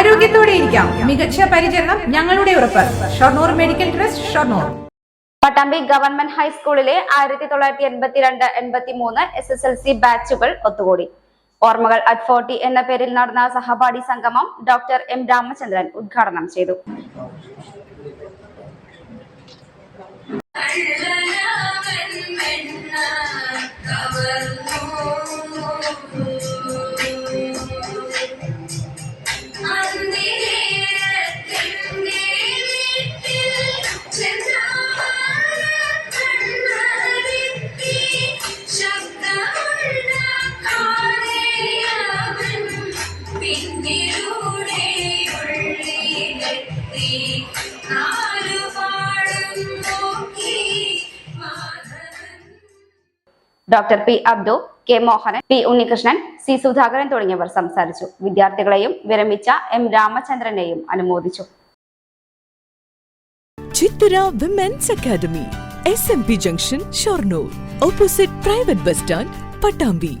ആരോഗ്യത്തോടെ ഇരിക്കാം. മികച്ച പരിചരണം ഞങ്ങളുടെ ഉറപ്പ്. Shoranur medical trust Shoranur. Pattambi government ഹൈസ്കൂളിലെ ആയിരത്തി തൊള്ളായിരത്തി എൺപത്തിരണ്ട് എൺപത്തി മൂന്ന് എസ് എസ് എൽ സി ബാച്ചുകൾ ഒത്തുകൂടി. ഓർമ്മകൾ അറ്റ് ഫോർട്ടി എന്ന പേരിൽ നടന്ന സഹപാഠി സംഗമം ഡോക്ടർ എം രാമചന്ദ്രൻ ഉദ്ഘാടനം ചെയ്തു. Doctor P Abdu K Mohanan P Unnikrishnan C Sudhakaran തുടങ്ങിയവർ സംസാരിച്ചു. വിദ്യാർത്ഥികളെയും വിരമിച്ച എം രാമചന്ദ്രനെയും അനുമോദിച്ചു. Chithara women's academy S M P junction Shoranur opposite private bus stand Pattambi